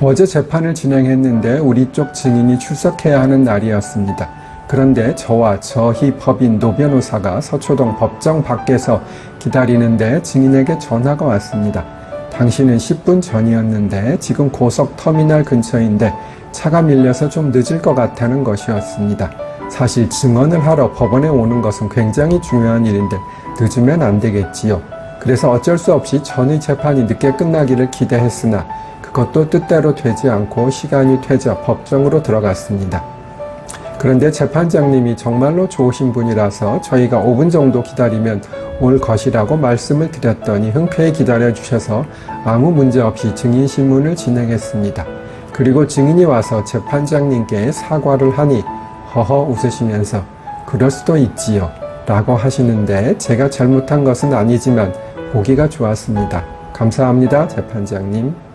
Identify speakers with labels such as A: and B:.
A: 어제 재판을 진행했는데 우리 쪽 증인이 출석해야 하는 날이었습니다. 그런데 저와 저희 법인 노 변호사가 서초동 법정 밖에서 기다리는데 증인에게 전화가 왔습니다. 당신은 10분 전이었는데 지금 고속 터미널 근처인데 차가 밀려서 좀 늦을 것 같다는 것이었습니다. 사실 증언을 하러 법원에 오는 것은 굉장히 중요한 일인데 늦으면 안 되겠지요. 그래서 어쩔 수 없이 전의 재판이 늦게 끝나기를 기대했으나 그것도 뜻대로 되지 않고 시간이 되자 법정으로 들어갔습니다. 그런데 재판장님이 정말로 좋으신 분이라서 저희가 5분 정도 기다리면 올 것이라고 말씀을 드렸더니 흔쾌히 기다려 주셔서 아무 문제 없이 증인 신문을 진행했습니다. 그리고 증인이 와서 재판장님께 사과를 하니 허허 웃으시면서 그럴 수도 있지요 라고 하시는데 제가 잘못한 것은 아니지만 보기가 좋았습니다. 감사합니다, 재판장님.